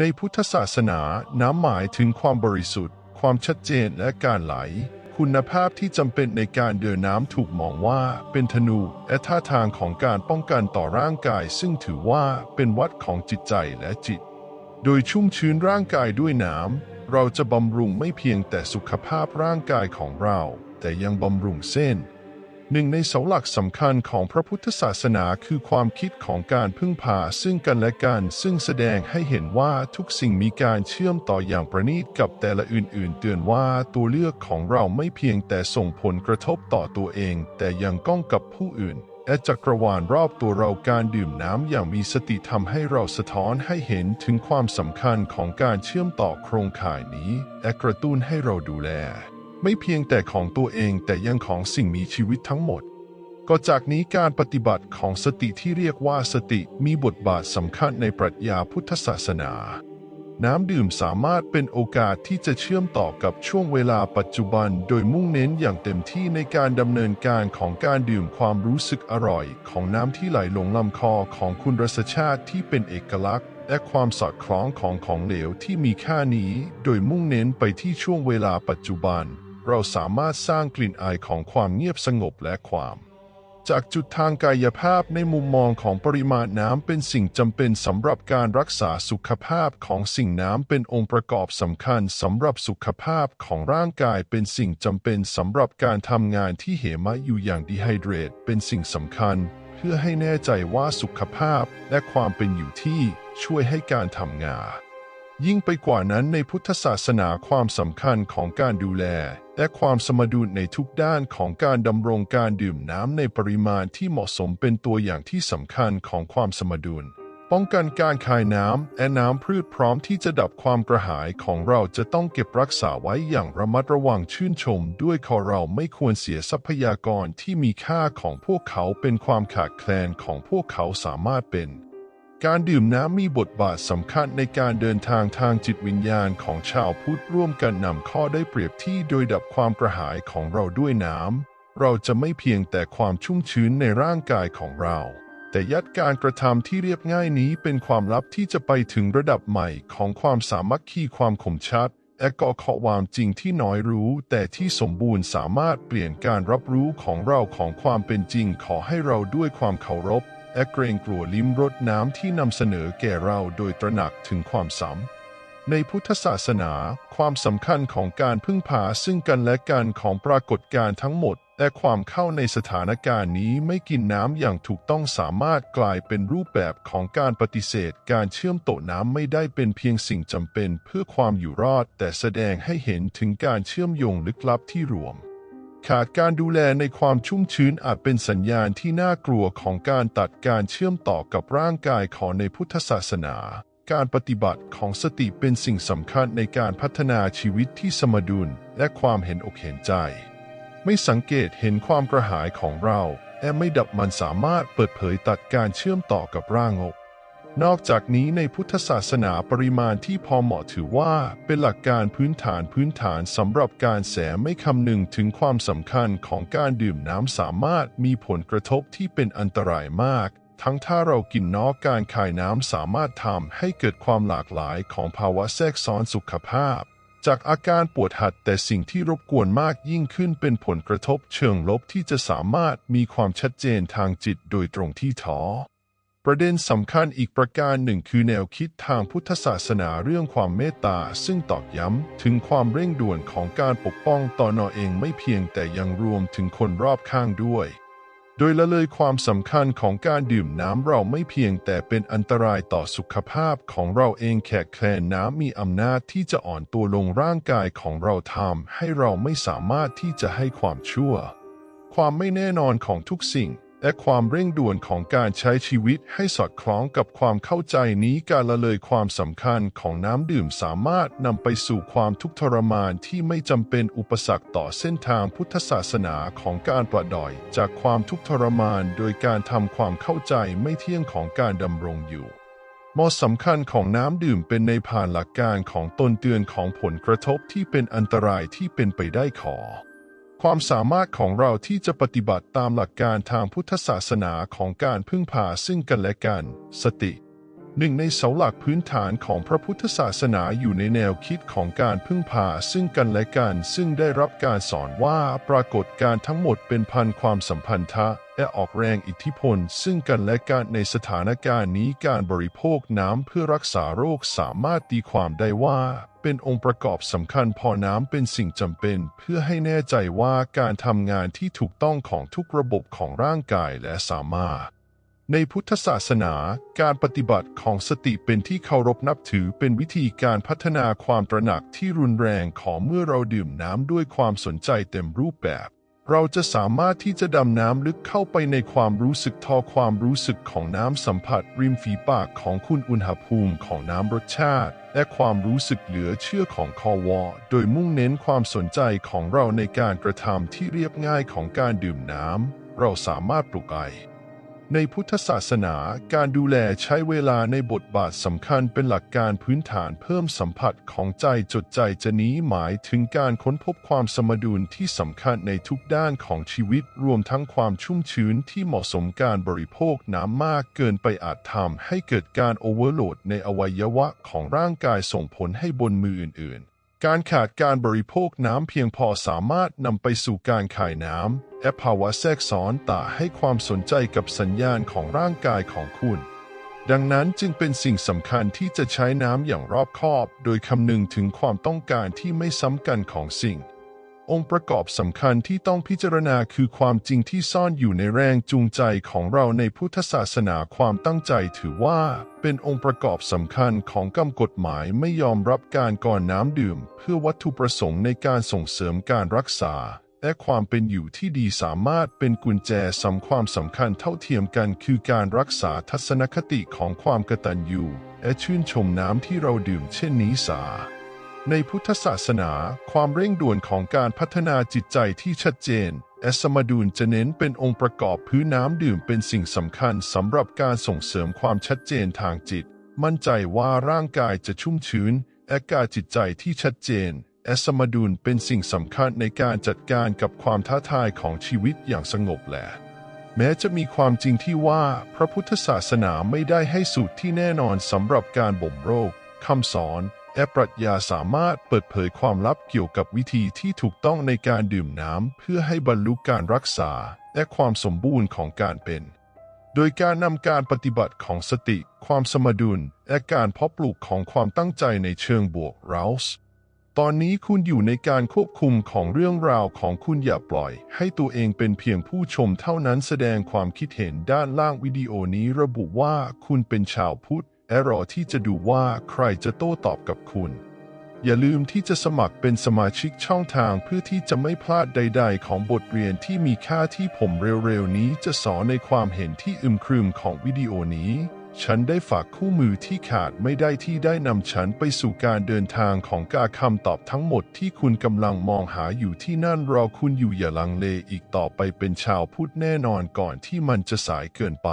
ในพุทธศาสนาน้ำหมายถึงความบริสุทธิ์ ความชัดเจนและการไหล คุณภาพที่จำเป็นในการเดินน้ำถูกมองว่าเป็นธนูและท่าทางของการป้องกันต่อร่างกาย ซึ่งถือว่าเป็นวัดของจิตใจและจิต โดยชุ่มชื้นร่างกายด้วยน้ำเราจะบำรุงไม่เพียงแต่สุขภาพร่างกายของเรา แต่ยังบำรุงเส้น หนึ่งในเสาหลักสำคัญของพระพุทธศาสนาคือความคิดของการพึ่งพาซึ่งกันและกัน ซึ่งแสดงให้เห็นว่าทุกสิ่งมีการเชื่อมต่ออย่างประณีตกับแต่ละอื่น ๆ เตือนว่าตัวเลือกของเราไม่เพียงแต่ส่งผลกระทบต่อตัวเอง แต่ยังก้องกับผู้อื่นและจักรวาลรอบตัวเราการดื่มน้ำอย่างมีสติทำให้เราสะท้อนให้เห็นถึงความสำคัญของการเชื่อมต่อโครงข่ายนี้ และกระตุ้นให้เราดูแล ไม่เพียงแต่ของตัวเองแต่ยังของสิ่งมีชีวิตทั้งหมด ก็จากนี้การปฏิบัติของสติที่เรียกว่าสติมีบทบาทสำคัญในปรัชญาพุทธศาสนา น้ำดื่มสามารถเป็นโอกาสที่จะเชื่อมต่อกับช่วงเวลาปัจจุบัน โดยมุ่งเน้นอย่างเต็มที่ในการดำเนินการของการดื่มความรู้สึกอร่อย ของน้ำที่ไหลลงลำคอของคุณรสชาติที่เป็นเอกลักษณ์และความสอดคล้องของของเหลวที่มีค่านี้ โดยมุ่งเน้นไปที่ช่วงเวลาปัจจุบัน เราสามารถสร้างกลิ่นอายของความเงียบสงบและความ จากจุดทางกายภาพในมุมมองของปริมาณน้ำเป็นสิ่งจำเป็นสำหรับการรักษาสุขภาพของสิ่งน้ำเป็นองค์ประกอบสำคัญสำหรับสุขภาพของร่างกายเป็นสิ่งจำเป็นสำหรับการทำงานที่เหมะอยู่อย่างดีไฮเดรตเป็นสิ่งสำคัญ เพื่อให้แน่ใจว่าสุขภาพและความเป็นอยู่ที่ช่วยให้การทำงาน ยิ่งไปกว่านั้นในพุทธศาสนาความสำคัญของการดูแล และความสมดุลในทุกด้านของการดำรงการดื่มน้ำในปริมาณที่เหมาะสมเป็นตัวอย่างที่สำคัญของความสมดุล ป้องกันการคายน้ำและน้ำพืชพร้อมที่จะดับความกระหายของเราจะต้องเก็บรักษาไว้อย่างระมัดระวังชื่นชม ด้วยขอเราไม่ควรเสียทรัพยากรที่มีค่าของพวกเขาเป็นความขาดแคลนของพวกเขาสามารถเป็น การดื่มน้ำมีบทบาทสำคัญในการเดินทางทางจิตวิญญาณของชาวพุทธร่วมกันนำข้อได้เปรียบที่โดยดับความกระหายของเราด้วยน้ำ เราจะไม่เพียงแต่ความชุ่มชื้นในร่างกายของเรา แต่ยัดการกระทำที่เรียบง่ายนี้เป็นความลับที่จะไปถึงระดับใหม่ของความสามัคคีความคมชัดและก็ข้อความจริงที่น้อยรู้ แต่ที่สมบูรณ์สามารถเปลี่ยนการรับรู้ของเราของความเป็นจริงขอให้เราด้วยความเคารพ และเกรงกลัวลิ้มรสน้ำที่นำเสนอแก่เราโดยตระหนักถึงความซ้ำในพุทธศาสนาความสำคัญของการพึ่งพาซึ่งกันและกันของปรากฏการณ์ทั้งหมด และความเข้าในสถานการณ์นี้ไม่กินน้ำอย่างถูกต้องสามารถกลายเป็นรูปแบบของการปฏิเสธ การเชื่อมโตน้ำไม่ได้เป็นเพียงสิ่งจำเป็นเพื่อความอยู่รอด แต่แสดงให้เห็นถึงการเชื่อมโยงลึกลับที่รวม ขาดการดูแลในความชุ่มชื้นอาจเป็นสัญญาณที่น่ากลัวของการตัดการเชื่อมต่อกับร่างกายของในพุทธศาสนา การปฏิบัติของสติเป็นสิ่งสำคัญในการพัฒนาชีวิตที่สมดุลและความเห็นอกเห็นใจ ไม่สังเกตเห็นความกระหายของเรา และไม่ดับมันสามารถเปิดเผยตัดการเชื่อมต่อกับร่างอก นอกจากนี้ในพุทธศาสนาปริมาณที่พอเหมาะถือว่าเป็นหลักการพื้นฐานพื้นฐานสำหรับการแสไม่คำนึงถึงความสำคัญของการดื่มน้ำสามารถมีผลกระทบที่เป็นอันตรายมาก ทั้งถ้าเรากินนอกการขายน้ำสามารถทำให้เกิดความหลากหลายของภาวะแทรกซ้อนสุขภาพ จากอาการปวดหัดแต่สิ่งที่รบกวนมากยิ่งขึ้นเป็นผลกระทบเชิงลบที่จะสามารถมีความชัดเจนทางจิตโดยตรงที่ท้อ ประเด็นสำคัญอีกประการหนึ่งคือแนวคิดทางพุทธศาสนาเรื่องความเมตตา ซึ่งตอกย้ำถึงความเร่งด่วนของการปกป้องตอนอเองไม่เพียงแต่ยังรวมถึงคนรอบข้างด้วย โดยละเลยความสำคัญของการดื่มน้ำเราไม่เพียงแต่เป็นอันตรายต่อสุขภาพของเราเองแขกแคลนน้ำมีอำนาจที่จะอ่อนตัวลงร่างกายของเราทำให้เราไม่สามารถที่จะให้ความชั่ว ความไม่แน่นอนของทุกสิ่ง และความเร่งด่วนของการใช้ชีวิตให้สอดคล้องกับความเข้าใจนี้การละเลยความสำคัญของน้ำดื่มสามารถนำไปสู่ความทุกข์ทรมานที่ไม่จำเป็นอุปสรรคต่อเส้นทางพุทธศาสนาของการปลดดอย จากความทุกข์ทรมานโดยการทำความเข้าใจไม่เที่ยงของการดำรงอยู่มอสำคัญของน้ำดื่มเป็นในผ่านหลักการของตนเตือนของผลกระทบที่เป็นอันตรายที่เป็นไปได้ขอ ความสามารถของเราที่จะปฏิบัติตามหลักการทางพุทธศาสนาของการพึ่งพาซึ่งกันและกัน สติ หนึ่งในเสาหลักพื้นฐานของพระพุทธศาสนาอยู่ในแนวคิดของการพึ่งพาซึ่งกันและกัน ซึ่งได้รับการสอนว่าปรากฏการทั้งหมดเป็นพันความสัมพันธะและออกแรงอิทธิพล ซึ่งกันและกันในสถานการณ์นี้การบริโภคน้ำเพื่อรักษาโรคสามารถตีความได้ว่า เป็นองค์ประกอบสำคัญพอน้ำเป็นสิ่งจำเป็น เพื่อให้แน่ใจว่าการทำงานที่ถูกต้องของทุกระบบของร่างกายและสามารถ ในพุทธศาสนา การปฏิบัติของสติเป็นที่เคารพนับถือเป็นวิธีการพัฒนาความตระหนักที่รุนแรงของเมื่อเราดื่มน้ำด้วยความสนใจเต็มรูปแบบ เราจะสามารถที่จะดำน้ำลึกเข้าไปในความรู้สึกทอความรู้สึกของน้ำสัมผัส ริมฝีปากของคุณอุณหภูมิของน้ำรสชาติ และความรู้สึกเหลือเชื่อของคอวอโดยมุ่งเน้นความสนใจของเราในการกระทำที่เรียบง่ายของการดื่มน้ำเราสามารถปลุกไอ ในพุทธศาสนาการดูแลใช้เวลาในบทบาทสำคัญเป็นหลักการพื้นฐานเพิ่มสัมผัสของใจจดใจจะนี้หมายถึงการค้นพบความสมดุลที่สำคัญในทุกด้านของชีวิตรวมทั้งความชุ่มชื้นที่เหมาะสมการบริโภคน้ำมากเกินไปอาจทำให้เกิดการโอเวอร์โหลดในอวัยวะของร่างกายส่งผลให้บนมืออื่น การขาดการบริโภคน้ำเพียงพอสามารถนำไปสู่การขายน้ำและภาวะแทรกซ้อนต่าให้ความสนใจกับสัญญาณของร่างกายของคุณ ดังนั้นจึงเป็นสิ่งสำคัญที่จะใช้น้ำอย่างรอบคอบ โดยคำนึงถึงความต้องการที่ไม่ซ้ำกันของสิ่ง องค์ประกอบสำคัญที่ต้องพิจารณาคือความจริงที่ซ่อนอยู่ในแรงจูงใจของเราในพุทธศาสนาความตั้งใจถือว่า เป็นองค์ประกอบสำคัญของกำกฎหมายไม่ยอมรับการก่อนน้ำดื่ม เพื่อวัตถุประสงค์ในการส่งเสริมการรักษา และความเป็นอยู่ที่ดีสามารถเป็นกุญแจสำความสำคัญเท่าเทียมกันคือการรักษาทัศนคติของความกตัญญูและชื่นชมน้ำที่เราดื่มเช่นนี้สา ในพุทธศาสนา ความเร่งด่วนของการพัฒนาจิตใจที่ชัดเจนและสมาดุลจะเน้นเป็นองค์ประกอบพื้นน้ำดื่มเป็นสิ่งสำคัญสำหรับการส่งเสริมความชัดเจนทางจิต มั่นใจว่าร่างกายจะชุ่มชื้นและการจิตใจที่ชัดเจนและสมาดุลเป็นสิ่งสำคัญในการจัดการกับความท้าทายของชีวิตอย่างสงบแหละแม้จะมีความจริงที่ว่าพระพุทธศาสนาไม่ได้ให้สูตรที่แน่นอนสำหรับการบ่มโรคคำสอน และปรัชญาสามารถเปิดเผยความลับเกี่ยวกับวิธีที่ถูกต้องในการดื่มน้ำเพื่อให้บรรลุการรักษา และความสมบูรณ์ของการเป็น โดยการนำการปฏิบัติของสติ ความสมดุล และการเพาะปลูกของความตั้งใจในเชิงบวก Rouse ตอนนี้คุณอยู่ในการควบคุมของเรื่องราวของคุณอย่าปล่อย ให้ตัวเองเป็นเพียงผู้ชมเท่านั้นแสดงความคิดเห็นด้านล่างวิดีโอนี้ระบุว่าคุณเป็นชาวพุทธ และรอที่จะดูว่าใครจะโต้ตอบกับคุณ อย่าลืมที่จะสมัครเป็นสมาชิกช่องทางเพื่อที่จะไม่พลาดใด ๆ ของบทเรียนที่มีค่าที่ผมเร็วๆนี้จะสอนในความเห็นที่อึมครึมของวิดีโอนี้ ฉันได้ฝากคู่มือที่ขาดไม่ได้ที่ได้นำฉันไปสู่การเดินทางของกาคำตอบทั้งหมดที่คุณกำลังมองหาอยู่ที่นั่นรอคุณอยู่อย่าลังเลอีกต่อไปเป็นชาวพุทธแน่นอนก่อนที่มันจะสายเกินไป